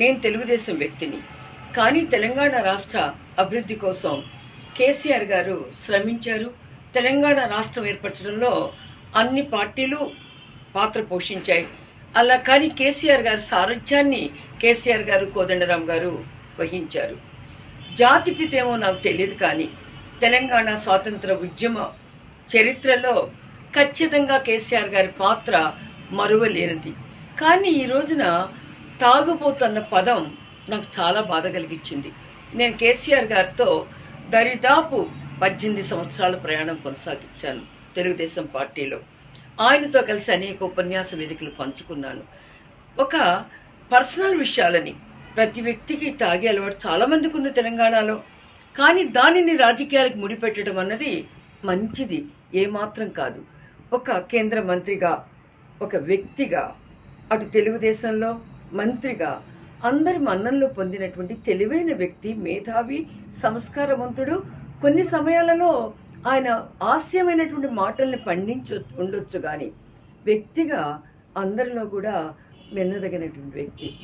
నేను తెలుగుదేశం వ్యక్తిని. కానీ తెలంగాణ రాష్ట్ర అభివృద్ధి కోసం కేసీఆర్ గారు శ్రమించారు. తెలంగాణ రాష్ట్రం ఏర్పరచడంలో అన్ని పార్టీలు పాత్ర పోషించాయి. అలా కానీ కేసీఆర్ గారి సారథ్యాన్ని కేసీఆర్ గారు కోదండరాం గారు వహించారు. జాతి నాకు తెలియదు కానీ తెలంగాణ స్వాతంత్ర ఉద్యమ చరిత్రలో ఖచ్చితంగా కేసీఆర్ గారి పాత్ర మరువలేనిది. కానీ ఈ రోజున తాగుబోతున్న పదం నాకు చాలా బాధ కలిగించింది. నేను కేసీఆర్ గారితో దరిదాపు పద్దెనిమిది సంవత్సరాల ప్రయాణం కొనసాగించాను తెలుగుదేశం పార్టీలో. ఆయనతో కలిసి అనేక ఉపన్యాస వేదికలు పంచుకున్నాను. ఒక పర్సనల్ విషయాలని ప్రతి వ్యక్తికి తాగే అలవాటు చాలామందికి ఉంది తెలంగాణలో. కానీ దానిని రాజకీయాలకు ముడిపెట్టడం అన్నది మంచిది ఏమాత్రం కాదు. ఒక కేంద్ర మంత్రిగా ఒక వ్యక్తిగా అటు తెలుగుదేశంలో మంత్రిగా అందరి మన్నంలో పొందినటువంటి తెలివైన వ్యక్తి మేధావి సంస్కారవంతుడు. కొన్ని సమయాలలో ఆయన హాస్యమైనటువంటి మాటల్ని పండించు ఉండొచ్చు కానీ వ్యక్తిగా అందరిలో కూడా మెన్నదగినటువంటి వ్యక్తి.